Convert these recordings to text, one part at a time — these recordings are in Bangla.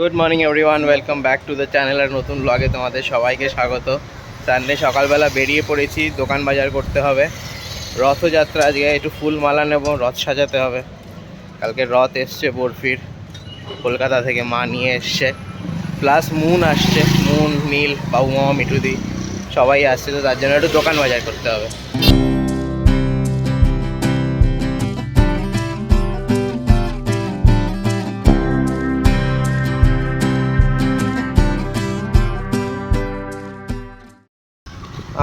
Good morning everyone welcome back to the channel আর নতুন ব্লগে তোমাদের সবাইকে স্বাগত। সানডে সকালবেলা বেরিয়ে পড়েছি, দোকান বাজার করতে হবে। রথযাত্রা আজকে, একটু ফুল মালা নেব, রথ সাজাতে হবে। কালকে রথ এসছে বরফির, কলকাতা থেকে মা নিয়ে এসছে। প্লাস মুন আসছে মুন নীল বাবু মামা মিঠুদি, সবাই আসছে, তো তার জন্য একটু দোকান বাজার করতে হবে।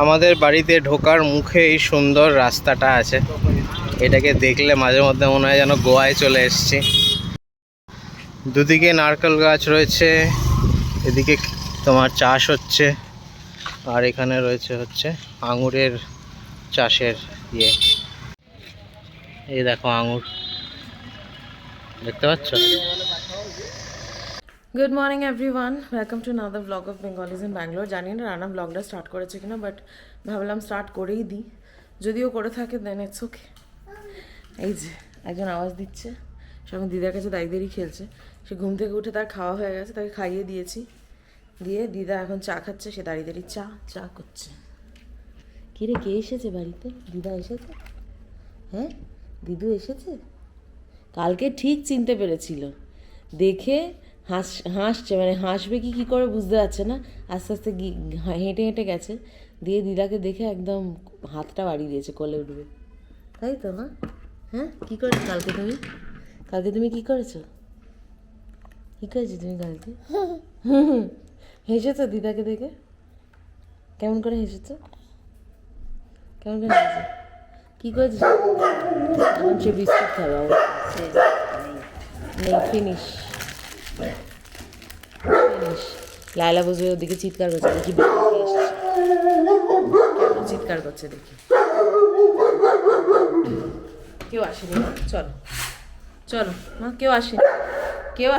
আমাদের বাড়িতে ঢোকার মুখে এই সুন্দর রাস্তাটা আছে। এটাকে দেখলে মাঝে মধ্যে মনে হয় যেন গোয়ায় চলে এসেছি। দুদিকে নারকেল গাছ রয়েছে, এদিকে তোমার চাষ হচ্ছে, আর এখানে রয়েছে হচ্ছে আঙুরের চাষের ইয়ে। এই দেখো আঙুর, দেখতে পাচ্ছ? Good morning everyone welcome to another blog of Bengalis in Bangalore জানি না রানা ব্লগটা স্টার্ট করেছে কিনা বাট ভাবলাম স্টার্ট করেই দিই। যদিও করে থাকে দেন ইটস ওকে এই যে, একজন আওয়াজ দিচ্ছে। সঙ্গে দিদার কাছে দায়িত্বেরই খেলছে। সে ঘুম থেকে উঠে তার খাওয়া হয়ে গেছে, তাকে খাইয়ে দিয়েছি। দিয়ে দিদা এখন চা খাচ্ছে, সে দাঁড়িয়ে দাঁড়িয়ে চা চা করছে। কিরে, কে এসেছে বাড়িতে? দিদা এসেছে? হ্যাঁ? দিদু এসেছে? কালকে ঠিক চিনতে পেরেছিল। দেখে হাস হাসছে মানে হাসবে কি কী করে বুঝতে পারছে না। আস্তে আস্তে হেঁটে হেঁটে গেছে। দিয়ে দিদাকে দেখে একদম হাতটা বাড়িয়ে দিয়েছে কোলে উঠবে। তাই তো হ্যাঁ হ্যাঁ? কী করেছ কালকে তুমি? কালকে তুমি কী করেছ? কী করেছ তুমি কালকে? হেসেছো দিদাকে দেখে? কেমন করে হেসেছো? কেমন করে হেসেছো? কী করেছ? এখন সে বিস্কুট খাবে আমার নেই ফিনিশ লাইলা বসবে ওদিকে চিৎকার করছে, দেখি চিৎকার করছে, দেখি। কেউ আসেনি চলো। চলো, মা, কেউ আসেনি। কেউ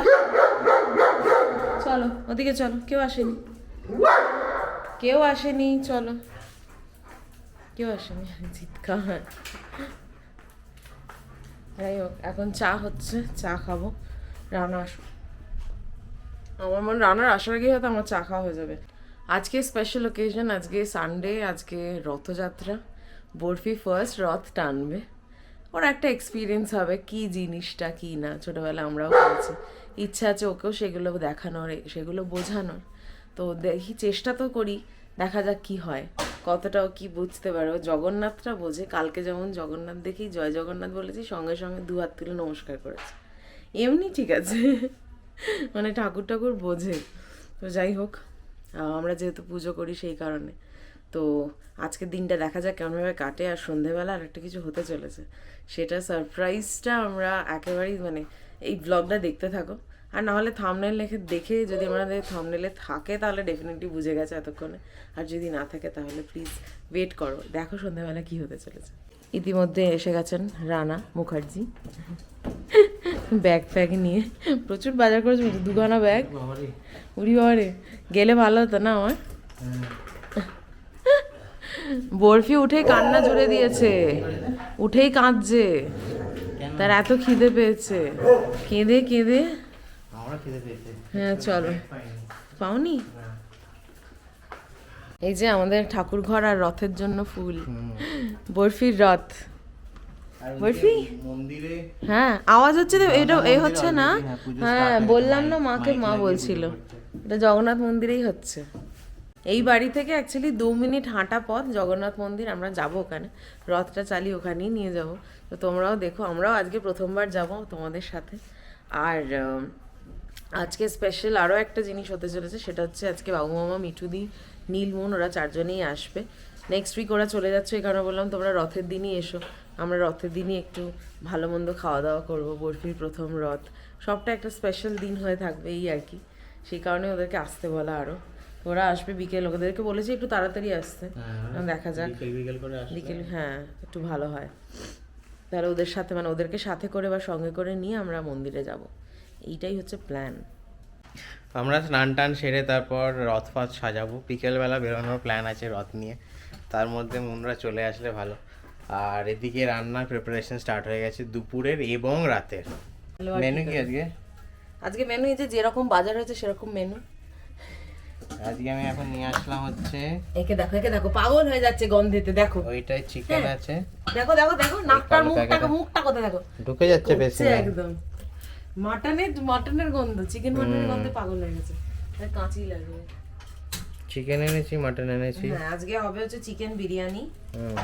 চলো, ওদিকে চলো, কেউ আসেনি। কেউ আসেনি, চলো। কেউ আসেনি, চিৎকার। যাই হোক, এখন চা হচ্ছে, চা খাব, রান্না আস আমার মনে রান্নার আসার আগেই হয়তো আমার চা খাওয়া হয়ে যাবে। আজকে স্পেশাল ওকেশন আজকে সানডে আজকে রথযাত্রা। বরফি ফার্স্ট রথ টানবে। ওর একটা এক্সপিরিয়েন্স হবে, কি জিনিসটা, কি না ছোটোবেলা আমরাও করেছি ইচ্ছা আছে ওকেও সেগুলো দেখানোর, সেগুলো বোঝানোর। তো দেখি, চেষ্টা তো করি, দেখা যাক কি হয়। কতটাও কি বুঝতে পারো। জগন্নাথটা বোঝে, কালকে যেমন জগন্নাথ দেখি, জয় জগন্নাথ বলেছি, সঙ্গে সঙ্গে দু হাত তুলে নমস্কার করেছে। এমনি ঠিক আছে। মানে ঠাকুর ঠাকুর বোঝে। তো যাই হোক আমরা যেহেতু পুজো করি সেই কারণে। তো আজকের দিনটা দেখা যাক কেমনভাবে কাটে, আর সন্ধেবেলা আর একটা কিছু হতে চলেছে। সেটা সারপ্রাইজটা আমরা একেবারেই মানে এই ব্লগটা দেখতে থাকো। আর না হলে থামনেল লেখে, দেখে যদি আমাদের থামনেলে থাকে তাহলে ডেফিনেটলি বুঝে গেছে এতক্ষণে। আর যদি না থাকে তাহলে প্লিজ ওয়েট করো, দেখো সন্ধ্যাবেলা কি হতে চলেছে। ইতিমধ্যে এসে গেছেন রানা মুখার্জি। ব্যাগ ফ্যাগ নিয়ে। প্রচুর বাজার করেছে বুঝি, দুখানা ব্যাগ। উড়ি বাবারে গেলে ভালো হতো না আমার? বরফি উঠেই কান্না জুড়ে দিয়েছে উঠেই কাঁদছে তার এত খিদে পেয়েছে। কেঁদে কেঁদে। হ্যাঁ চলো। পাওনি? এই যে আমাদের ঠাকুর ঘর আর রথের জন্য ফুল। বরফির রথ। বরফি? হ্যাঁ আওয়াজ হচ্ছে তো এটা এ হচ্ছে না? হ্যাঁ, হ্যাঁ। বললাম না মাকে মা বলছিল। এটা জগন্নাথ মন্দিরেই হচ্ছে। এই বাড়ি থেকে অ্যাকচুয়ালি দু মিনিট হাঁটা পথ জগন্নাথ মন্দির আমরা যাব ওখানে। রথটা চালিয়ে ওখানেই নিয়ে যাব। তো তোমরাও দেখো আমরাও আজকে প্রথমবার যাব তোমাদের সাথে। আর আজকে স্পেশাল আরও একটা জিনিস হতে চলেছে সেটা হচ্ছে আজকে বাবু মামা মিঠুদি নীলমন ওরা চারজনেই আসবে। নেক্সট উইক ওরা চলে যাচ্ছে এই কারণে বললাম তোমরা রথের দিনই এসো। আমরা রথের দিনই একটু ভালো মন্দ খাওয়া দাওয়া করব বরফির প্রথম রথ। সবটা একটা স্পেশাল দিন হয়ে থাকবে এই আর কি। সেই কারণে ওদেরকে আসতে বলা আরও ওরা আসবে বিকেল ওদেরকে বলেছি একটু তাড়াতাড়ি আসতে। হ্যাঁ, দেখা যাক। বিকেল বিকেল করে বিকেল হ্যাঁ একটু ভালো হয়। তাহলে ওদের সাথে মানে ওদেরকে সাথে করে বা সঙ্গে করে নিয়ে আমরা মন্দিরে যাব। এইটাই হচ্ছে প্ল্যান আমরা স্নান টান সেরে তারপর রথ ফথ সাজাবো। বিকেলবেলা বেরোনোর প্ল্যান আছে রথ নিয়ে। তার মধ্যে মুনরা চলে আসলে ভালো। আর এদিকে রান্নার প্রিপারেশন স্টার্ট হয়ে গেছে দুপুরের এবং রাতের। মেনু কি আজকে? আজকে মেনু এই যে যেরকম বাজার হয়েছে সেরকম মেনু আজকে আমি এখন নিয়ে আসলাম হচ্ছে একে দেখো একে দেখো পাগল হয়ে যাচ্ছে গন্ধেতে দেখো। ওইটাই চিকেন হ্যাঁ। আছে। দেখো দেখো দেখো নাকটার প্যাকেটে। মুখটা কোথায় দেখো? ঢুকে যাচ্ছে বেশি একদম। মাটনের মাটনের গন্ধ চিকেন মাটনের গন্ধে পাগল হয়ে গেছে। আর কাঁচি লাগবে। চিকেন এনেছি মাটন এনেছি। হ্যাঁ আজকে হবে হচ্ছে চিকেন বিরিয়ানি।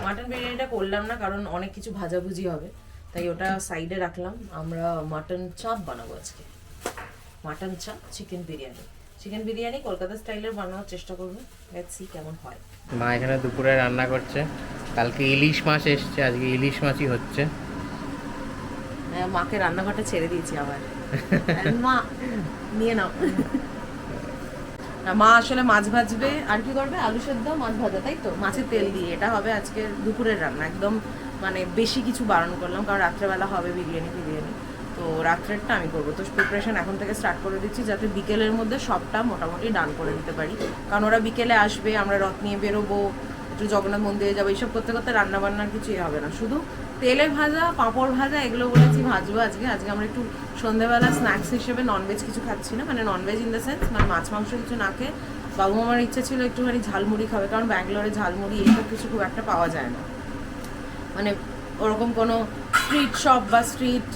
মাটন বিরিয়ানিটা করলাম না কারণ অনেক কিছু ভাজাভুজি হবে। তাই ওটা সাইডে রাখলাম। আমরা মাটন চাপ বানাবো আজকে। Mutton chaap chicken biryani. Chicken biryani Kolkata স্টাইলের বানানোর চেষ্টা করব। লেটস সি কেমন হয়। মা এখানে দুপুরে রান্না করছে। কালকে ইলিশ মাছ এসছে আজকে ইলিশ মাছই হচ্ছে। হ্যাঁ, মাকে রান্নাঘরটা ছেড়ে দিয়েছি আবার। মা নিয়ে নাও। না, মা আসলে মাছ ভাজবে আর কি করবে? আলু সেদ্ধ মাছ ভাজা তাই তো? মাছের তেল দিয়ে। এটা হবে আজকে দুপুরের রান্না। একদম মানে বেশি কিছু বারণ করলাম কারণ রাত্রেবেলা হবে বিরিয়ানি বিরিয়ানি তো রাত্রেরটা আমি করব। তো প্রিপারেশন এখন থেকে স্টার্ট করে দিচ্ছি যাতে বিকেলের মধ্যে সবটা মোটামুটি ডান করে দিতে পারি। কারণ ওরা বিকেলে আসবে আমরা রথ নিয়ে বেরোবো একটু জগন্নাথ মন্দিরে যাব এইসব করতে করতে রান্না বান্নার কিছুই হবে না। শুধু তেলে ভাজা, পাঁপড় ভাজা, এগুলো বলেছি, ভাজবো আজকে। আজকে আমরা একটু সন্ধ্যেবেলা স্ন্যাক্স হিসেবে ননভেজ কিছু খাচ্ছি না। মানে ননভেজ ইন দ্য সেন্স মানে মাছ মাংস কিছু না খেয়ে বাবু মামার ইচ্ছে ছিল একটুখানি ঝালমুড়ি খাবে, কারণ ব্যাঙ্গালোরে ঝালমুড়ি এইসব কিছু খুব একটা পাওয়া যায় না। মানে ওরকম কোনো স্ট্রিট শপ বা স্ট্রিট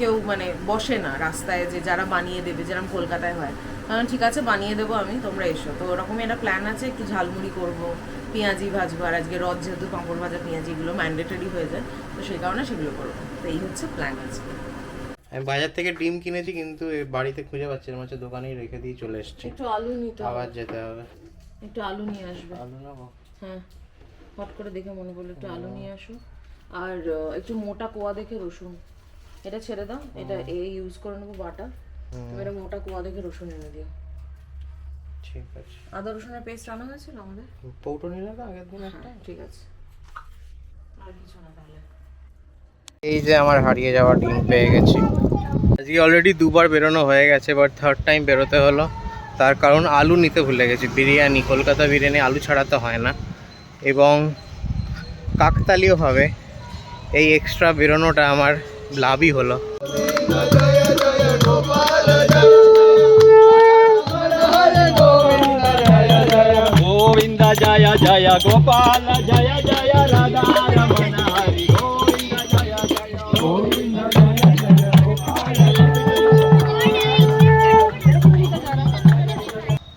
কেউ মানে বসে না রাস্তায় যে যারা বানিয়ে দেবে যেরকম কলকাতায় হয়। কারণ ঠিক আছে, বানিয়ে দেবো আমি, তোমরা এসো। তো ওরকমই একটা প্ল্যান আছে, একটু ঝালমুড়ি করব। পেঁয়াজি ভাজবো আর আজকে রথ যেহেতু পাঁপড় ভাজা পেঁয়াজি এগুলো ম্যান্ডেটরি হয়ে যায় তো সেই কারণে সেগুলো করব। তো এই হচ্ছে প্ল্যান আজকে। আমি বাজার থেকে ডিম কিনেছি কিন্তু বাড়িতে খুঁজে পাচ্ছি না হচ্ছে দোকানেই রেখে দিয়ে চলে এসেছি। একটু আলু নিতে আবার যেতে হবে। একটু আলু নিয়ে আসবে। আলু নেব। হ্যাঁ হট করে দেখে মনে পড়ল একটু আলু নিয়ে আসো। আর একটু মোটা কোয়া দেখে রসুন। এটা ছেড়ে দাও এটা এই ইউজ করে নেব বাটা। তুমি এটা মোটা কোয়া দেখে রসুন এনে দিও। ঠিক আছে। আদা রসুনের পেস্ট আনা হয়েছিল আমাদের? পৌটো নিলে তো আগের দিন একটা? হ্যাঁ ঠিক আছে। আর কিছু না তাহলে। এই যে আমার হারিয়ে যাওয়া ডিম পেয়ে গেছি। আজকে অলরেডি দুবার বেরোনো হয়ে গেছে বাট থার্ড টাইম বেরোতে হলো। তার কারণ আলু নিতে ভুলে গেছি। বিরিয়ানি কলকাতা বিরিয়ানি আলু ছাড়া তো হয় না। এবং কাকতালীয়ভাবে এই এক্সট্রা বেরোনোটা আমার লাভই হলো।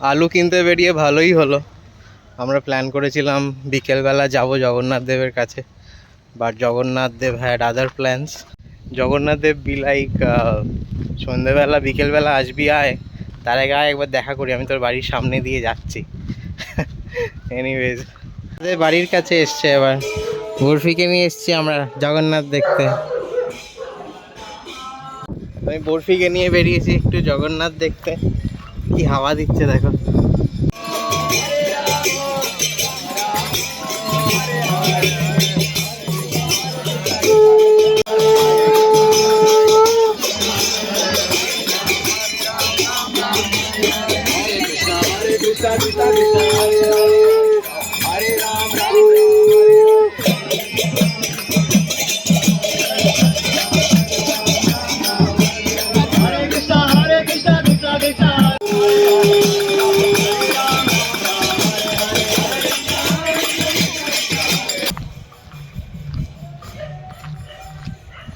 আলু কিনতে বেরিয়ে ভালোই হলো। আমরা প্ল্যান করেছিলাম বিকেলবেলা যাব জগন্নাথ দেবের কাছে। But Jagannath Dev had other plans Jagannath Dev be like সন্ধেবেলা, বিকেলবেলা আসবি, আয়। তার আগে একবার দেখা করি। আমি তোর বাড়ির সামনে দিয়ে যাচ্ছি। এনিওয়েজ আমাদের বাড়ির কাছে এসছে এবার। বরফিকে নিয়ে এসছি আমরা জগন্নাথ দেখতে। আমি বরফিকে নিয়ে বেরিয়েছি একটু জগন্নাথ দেখতে। কি হাওয়া দিচ্ছে দেখো।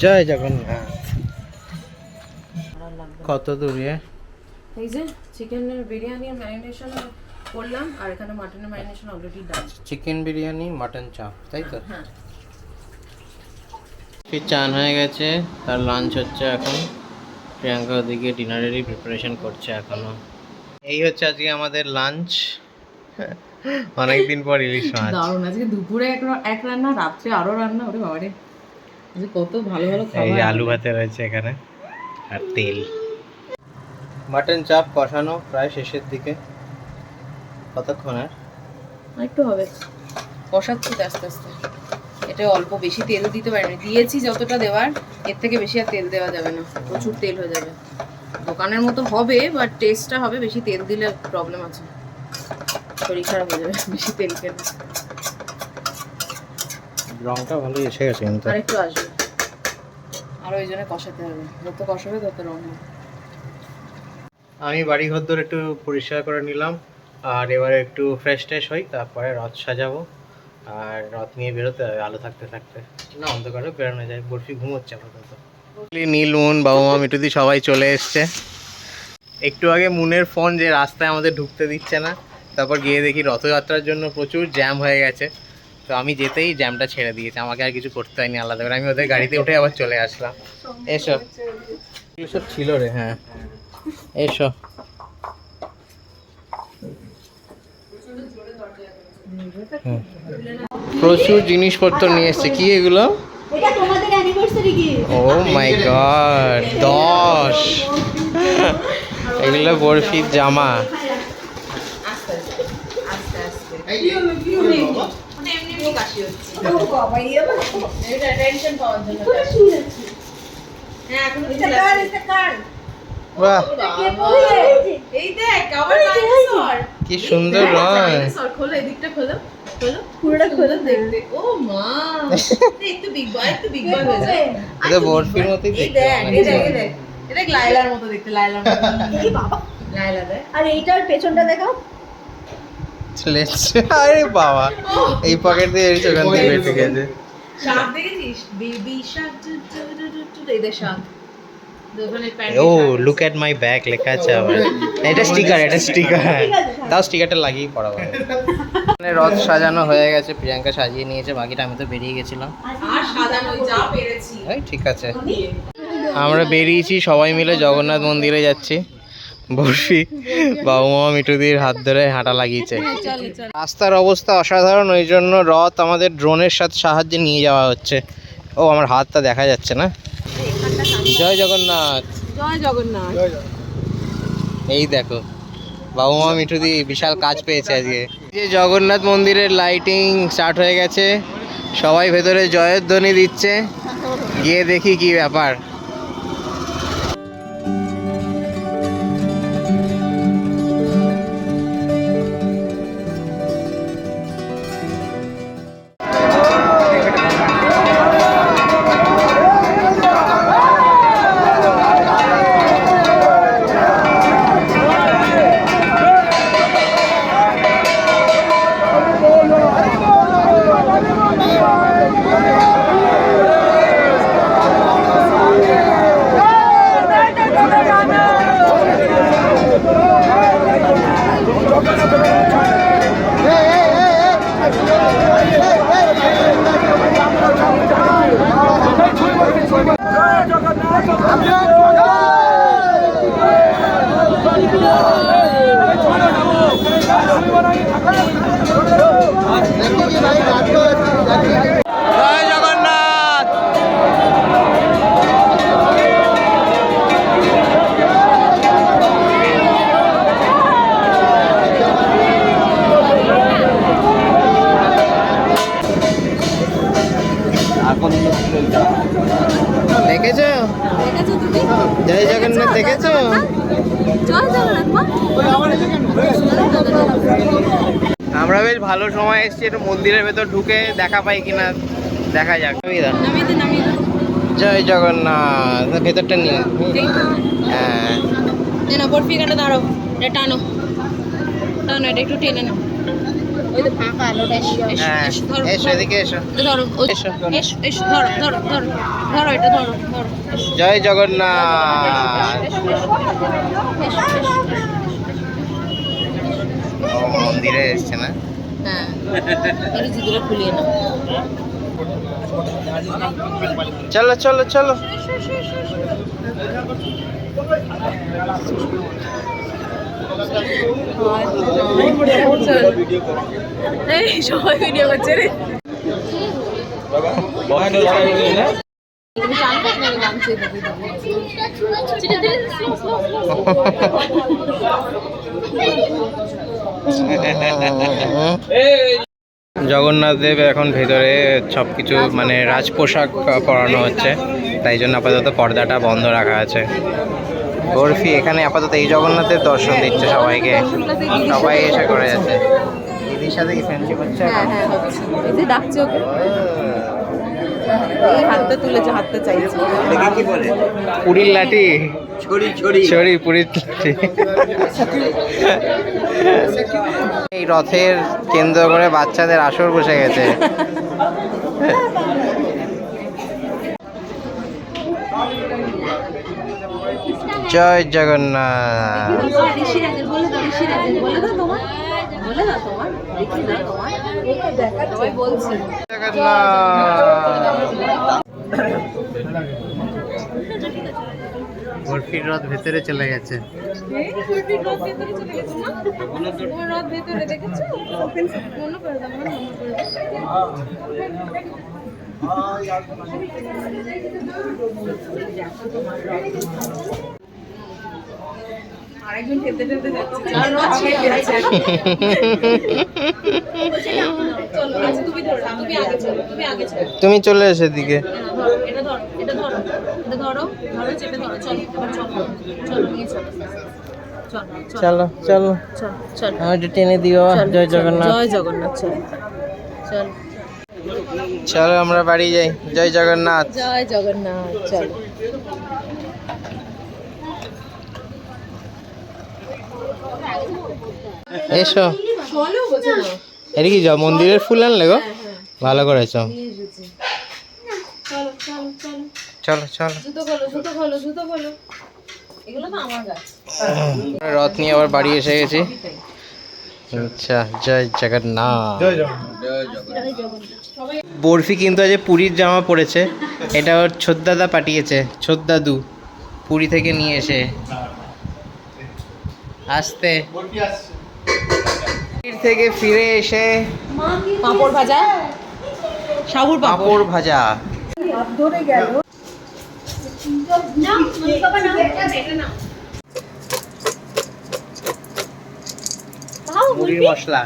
জয় জগন্নাথ। কত দূরে? এই যে চিকেনের বিরিয়ানির ম্যারিনেশন করলাম আর এখানে মাটনের marination already done chicken biryani mutton chaap তাই তো? হ্যাঁ। ফির চান হয়ে গেছে তার লাঞ্চ হচ্ছে এখন। প্রিয়াঙ্কা ওদিকে ডিনারেরই প্রিপারেশন করছে এখনও। এই হচ্ছে আজকে আমাদের লাঞ্চ অনেকদিন পর ইলিশ মাছ। দারুণ আজকে দুপুরে এক রান্না রাত্রে আরও রান্না ওরে বাবারে। কত ভালো ভালো খাবার যে আলু ভাতে রয়েছে এখানে আর তেল। মাটন চাপ কষানো প্রায় শেষের দিকে। কতক্ষণ আর? আর একটু হবে। কষাচ্ছি আস্তে আস্তে। এটা অল্প বেশি তেল দিতে পারিনি। দিয়েছি যতটা দেওয়ার এর থেকে বেশি আর তেল দেওয়া যাবে না। প্রচুর তেল হয়ে যাবে। দোকানের মতো হবে বাট টেস্টটা হবে। বেশি তেল দিলে প্রবলেম আছে। শরীর খারাপ হয়ে যাবে। বেশি তেল খেলে। রংটা ভালোই এসে গেছে কিন্তু। আর একটু আসবে। আর ওই জন্য কষাতে হবে। যত কষাবে তত রং হবে। আমি বাড়ি ঘরদোর একটু পরিষ্কার করে নিলাম। আর এবারে একটু ফ্রেশ ট্রেশ হই তারপরে রথ সাজাবো। আর রথ নিয়ে বেরোতে হবে আলো থাকতে থাকতে। না অন্ধকারে বেরোনো যায় বরফি ঘুমোচ্ছে আপাতত। নীল মুন বাবু মা মিটুদি সবাই চলে এসছে। একটু আগে মুনের ফোন যে রাস্তায় আমাদের ঢুকতে দিচ্ছে না তারপর গিয়ে দেখি রথযাত্রার জন্য প্রচুর জ্যাম হয়ে গেছে। তো আমি যেতেই জ্যামটা ছেড়ে দিয়েছি আমাকে আর কিছু করতে হয়নি আলাদা করে আমি ওদের গাড়িতে উঠে আবার চলে আসলাম এসো এগুলো সব ছিল রে হ্যাঁ এসো। প্রচুর জিনিসপত্র নিয়ে এসছে কি এগুলো ও মাই গড দশ এগুলো বরফির জামা বাহ। এই দেখ আবার ডাইনোসর কি সুন্দর রং ডাইনোসর খোলো এদিকটা খোলো খোলো। পুরোটা খোলো। দেখতে। ও মা। একটু বিগ বয় একটু বিগ বয় হয়ে যায়। এটা বরফির মতোই দেখতে এই দেখ এই দেখ। এটা লাইলার মতো দেখতে লাইলার মতো। বাবা। লাইলা দেখ আর এইটার পেছনটা দেখাও। লেটস- আরে বাবা। এই পকেট দিয়ে এসে ওখান থেকে বেঁচে গেছে। শাক দেখেছিস? বেবি শাক শাক ও লুক এট মাই ব্যাগ লেখা আছে আবার এটা স্টিকার এটা স্টিকার তাও স্টিকারটা লাগিয়ে পড়া হবে মানে রথ সাজানো হয়ে গেছে প্রিয়াঙ্কা সাজিয়ে নিয়েছে বাকিটা আমি তো বেরিয়ে গেছিলাম। আর সাজানো যা পেরেছি। এই ঠিক আছে। আমরা বেরিয়েছি সবাই মিলে জগন্নাথ মন্দিরে যাচ্ছি। বর্ষি বাবু মা মিটুদির হাত ধরে হাঁটা লাগিয়েছে। রাস্তার অবস্থা অসাধারণ ওই জন্য রথ আমাদের ড্রোনের সাথে সাহায্যে নিয়ে যাওয়া হচ্ছে। ও আমার হাতটা দেখা যাচ্ছে না। জয় জগন্নাথ। জয় জগন্নাথ। এই দেখো বাবু মা মিঠুদি বিশাল কাজ পেয়েছে আজকে। যে জগন্নাথ মন্দিরের লাইটিং স্টার্ট হয়ে গেছে। সবাই ভেতরে জয়ের ধ্বনি দিচ্ছে। গিয়ে দেখি কি ব্যাপার। দেখেছ? জয় জগন্নাথ, দেখেছ? আমরা বেশ ভালো সময় এসেছি, একটু মন্দিরের ভেতর ঢুকে দেখা পাই কিনা, দেখা যাক। জয় জগন্নাথ, ভেতরটা নিয়ে হ্যাঁ। দাঁড়াও, এটা টানো। টানো, এটা একটু টেনে নাও। জয় জগন্নাথ। মন্দিরে এসছে না? হ্যাঁ। চলো চলো চলো। জগন্নাথ দেব এখন ভেতরে সব কিছু মানে রাজপোশাক পরানো হচ্ছে। তাই জন্য আপাতত পর্দাটা বন্ধ রাখা আছে। বরফি এখানে আপাতত এই জগন্নাথের দর্শন দিচ্ছে সবাইকে। সবাই এসে করে যাচ্ছে। দিদির সাথে কি ফ্রেন্ডশিপ হচ্ছে? হ্যাঁ? হ্যাঁ হচ্ছে। এই ডাকছে ওকে। এই হাতটা তুলেছে হাতটা চাইছে। পুরীর লাঠি। ছড়ি ছড়ি। ছড়ি পুরীর লাঠি। এই রথের কেন্দ্র করে বাচ্চাদের আসর বসে গেছে জয় জগন্নাথ বলে দাও ঋষিরাজের বলে দাও তোমার বলে দাও তোমার দেখি দাও তোমার সবাই বলছি। বরফির রথ ভেতরে চলে গেছে। আরেকজন খেতে খেতে যাচ্ছে। ছেড়ে গেছে আচ্ছা। তুমি চলো তুমি আগে চলো। তুমি চলে এসে দিকে এটা ধরো এটা ধরো এটা ধরো ধরো চেপে ধরো চলো চলো চলো নিয়ে চলো চলো চলো চলো চলো চলো চলো। আমার একটু টেনে দিও জয় জগন্নাথ। জয় জগন্নাথ চল চল। চলো আমরা বাড়ি যাই জয় জগন্নাথ। জয় জগন্নাথ চল। এসো। এটা কি জ- মন্দিরের ফুল আনলে গো। ভালো করেছ। চলো চলো। রথ নিয়ে আবার বাড়ি এসে গেছি। আচ্ছা জয় জগন্নাথ। বরফি কিন্তু আজ পুরীর জামা পরেছে। এটা ওর ছোদ্দাদা পাঠিয়েছে ছোদ্দাদু পুরী থেকে নিয়ে এসে। আসতে। থেকে ফিরে এসে পাঁপড় ভাজা? সাবুর পাঁপড়। ভাজা। মুড়ির মশলা।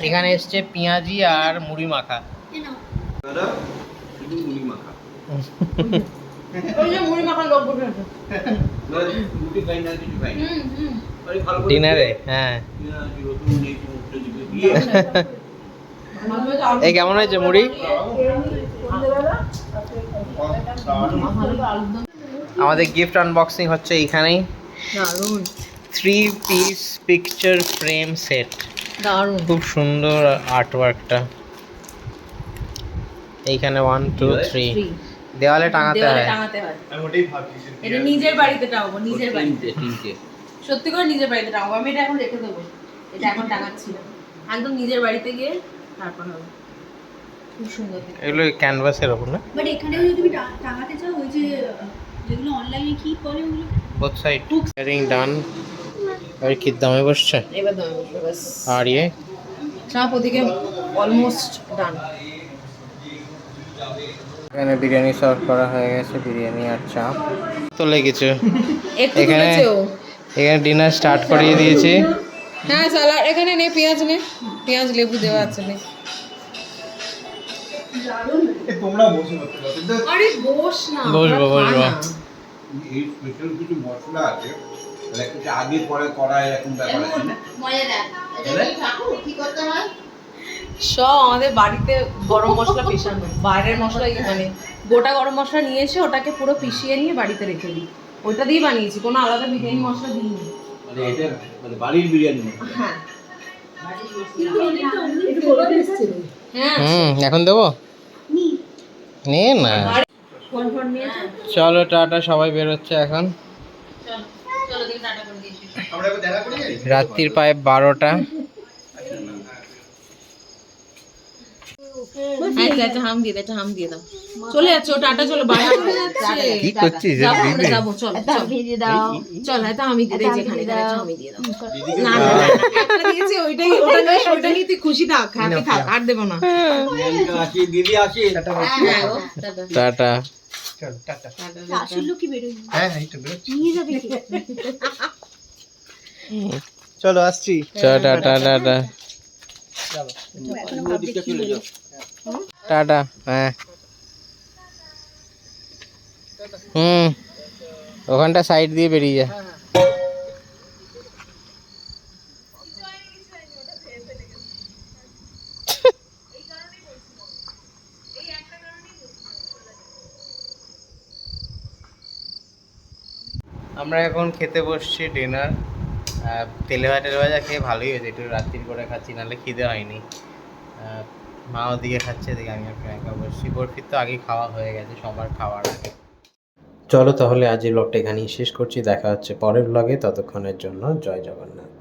এখানে এসছে পেঁয়াজি আর মুড়ি মাখা। মুড়ি গল্পটা ডিনারে হ্যাঁ। এই কেমন হয়েছে মুড়ি? আমাদের গিফট আনবক্সিং হচ্ছে এইখানেই। Three piece picture frame set দারুণ। খুব সুন্দর আর্ট ওয়ার্কটা এইখানে ওয়ান টু থ্রি দেওয়ালে টাঙাতে দেওয়ালে হয়। টাঙাতে হয়। এটা নিজের বাড়িতে টাঙাবো নিজের বাড়িতে। সত্যি করে নিজের বাড়িতে টাঙাবো। আমি এটা এখন রেখে দেবো। এটা এখন টাঙাচ্ছি না। একদম নিজের বাড়িতে গিয়ে তারপর হবে। খুব সুন্দর এগুলো ক্যানভাসের ওপর না? বাট এখানেও যদি তুমি টাঙাতে চাও ওই যে যেগুলো অনলাইনে কি বলে ওগুলো? বোথ সাইড ইয়ারিং ডান আর কি দামে বসছে? এবার দাও বাস। আর ইয়ে? চাপ ওদিকে অলমোস্ট ডান এখানে বিরিয়ানি সার্ভ করা হয়ে গেছে বিরিয়ানি আর চাপ তো লেগেছে। একটু এখানে এখানে ডিনার স্টার্ট করিয়ে দিয়েছি। হ্যাঁ সালাড এখানে নে পেঁয়াজ নে। পেঁয়াজ লেবু দেওয়া আছে নে। আরে বস না বসবো বসবো। এই স্পেশাল কিছু মশলা আছে আগে পরে করা এরকম ব্যাপার আছে। না সব আমাদের বাড়িতে গরম মশলা পেশানো বাইরের মশলা মানে গোটা গরম মশলা নিয়ে এসে ওটাকে পুরো পিষিয়ে নিয়ে বাড়িতে রেখে দিই। ওটা বানিয়েছি কোনো আলাদা বিরিয়ানি মশলা দিইনি। মানে এটা মানে বাড়ির বিরিয়ানি হ্যাঁ। হ্যাঁ। হুম এখন দেবো? নে। না চলো টাটা সবাই বেরোচ্ছে এখন। চলো দিকে টাটা করে দিয়েছি। রাত্রির প্রায় বারোটা। হাম দিয়ে দাও হাম দিয়ে দাও। চলে যাচ্ছে ও টাটা চলো বাড়ি কি করছিস যাব আমরা যাব চলো চলো। চল এটা আমি দিয়ে দিই যেখানে এখানে আমি দিয়ে দাও। না না না, একটা দিয়েছি ওইটাই ওটা নিয়ে ওটা নিয়ে তুই খুশি থাক হ্যাপি থাক আর দেবো না। আসি দিদি আসি গো, টাটা। টাটা। কি বেরোয় হ্যাঁ এই তো বেরোচ্ছি। নিয়ে যাবে চলো আসছি। চলো টাটা টাটা। টাটা হ্যাঁ। হুম ওখানটা সাইড দিয়ে বেরিয়ে যা। আমরা এখন খেতে বসছি ডিনার তেলে ভাজা তেলে ভাজা খেয়ে ভালোই হয়েছে। একটু রাত্রির করে খাচ্ছি, নাহলে খিদে হয়নি। মা ওদিকে খাচ্ছে, এদিকে আমি একা বসছি। বরফির তো আগেই খাওয়া হয়ে গেছে, সবার খাওয়ার আগে। চলো তাহলে আজ এই ব্লগটা এখানেই শেষ করছি। দেখা হচ্ছে পরের ব্লগে ততক্ষণের জন্য জয় জগন্নাথ।